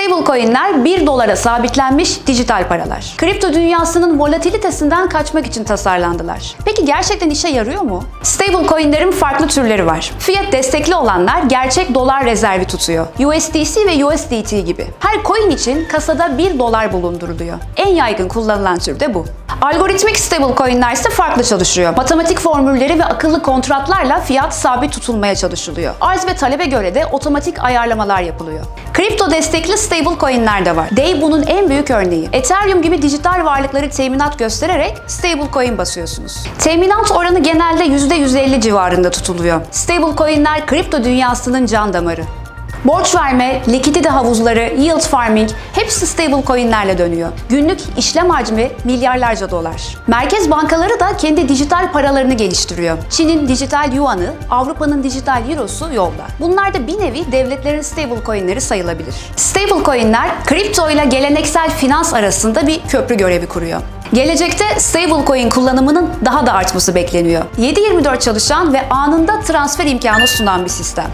Stablecoin'ler 1 dolara sabitlenmiş dijital paralar. Kripto dünyasının volatilitesinden kaçmak için tasarlandılar. Peki gerçekten işe yarıyor mu? Stablecoin'lerin farklı türleri var. Fiyat destekli olanlar gerçek dolar rezervi tutuyor. USDC ve USDT gibi. Her coin için kasada 1 dolar bulunduruluyor. En yaygın kullanılan tür de bu. Algoritmik stablecoin'ler ise farklı çalışıyor. Matematik formülleri ve akıllı kontratlarla fiyat sabit tutulmaya çalışılıyor. Arz ve talebe göre de otomatik ayarlamalar yapılıyor. Kripto destekli stablecoin'ler de var. Day bunun en büyük örneği. Ethereum gibi dijital varlıkları teminat göstererek stablecoin basıyorsunuz. Teminat oranı genelde %150 civarında tutuluyor. Stablecoin'ler kripto dünyasının can damarı. Borç verme, likidite havuzları, yield farming hepsi stablecoin'lerle dönüyor. Günlük işlem hacmi milyarlarca dolar. Merkez bankaları da kendi dijital paralarını geliştiriyor. Çin'in dijital yuanı, Avrupa'nın dijital eurosu yolda. Bunlar da bir nevi devletlerin stablecoin'leri sayılabilir. Stablecoin'ler kripto ile geleneksel finans arasında bir köprü görevi kuruyor. Gelecekte stablecoin kullanımının daha da artması bekleniyor. 7/24 çalışan ve anında transfer imkanı sunan bir sistem.